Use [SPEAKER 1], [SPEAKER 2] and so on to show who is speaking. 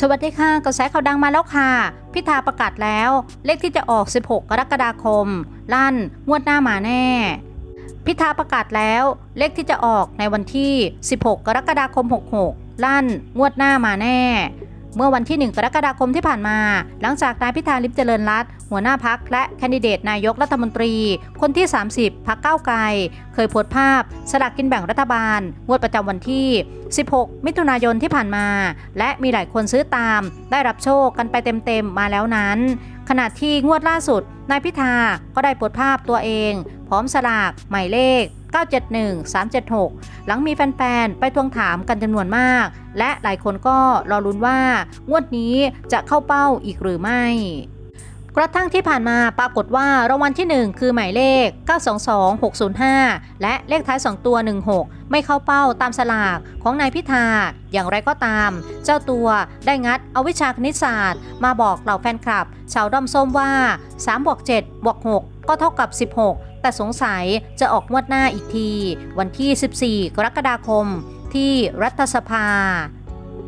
[SPEAKER 1] สวัสดีค่ะกระแสข่าวดังมาแล้วค่ะ พิธาประกาศแล้ว เลขที่จะออก 16 กรกฎาคม ลั่น งวดหน้ามาแน่ พิธาประกาศแล้ว เลขที่จะออกในวันที่ 16 กรกฎาคม 66 ลั่น งวดหน้ามาแน่ เมื่อวันที่ 1 กรกฎาคมที่ผ่านมา หลังจากนายพิธาลิมเจริญรัตหัวหน้าพักและแคนดิเดตนายกรัฐมนตรี คนที่ 30 พักเก้าไกล เคยโพสต์ภาพ สลากกินแบ่งรัฐบาล งวดประจำวันที่ 16 มิถุนายนที่ผ่านมา และมีหลายคนซื้อตาม ได้รับโชคกันไปเต็มๆมาแล้วนั้น ขณะที่งวดล่าสุด นายพิธาก็ได้โพสภาพตัวเอง พร้อมสลากหมายเลข 971 376 หลังมีแฟนๆ ไปทวงถามกันจำนวนมาก และหลายคนก็รอลุ้นว่างวดนี้จะเข้าเป้าอีกหรือไม่ กระทั่งที่ผ่านมาปรากฏว่ารางวัลที่ 1 คือหมายเลข 922605 และเลขท้าย 2 ตัว 16 ไม่เข้าเป้าตามสลากของนายพิธา อย่างไรก็ตาม เจ้าตัวได้งัดเอาวิชาคณิตศาสตร์ มาบอกเหล่าแฟนคลับ ชาวด้อมส้มว่า3บวก7บวก6 ก็เท่ากับ 16 แต่สงสัยจะออกงวดหน้าอีกที วันที่ 14 กรกฎาคม ที่รัฐสภา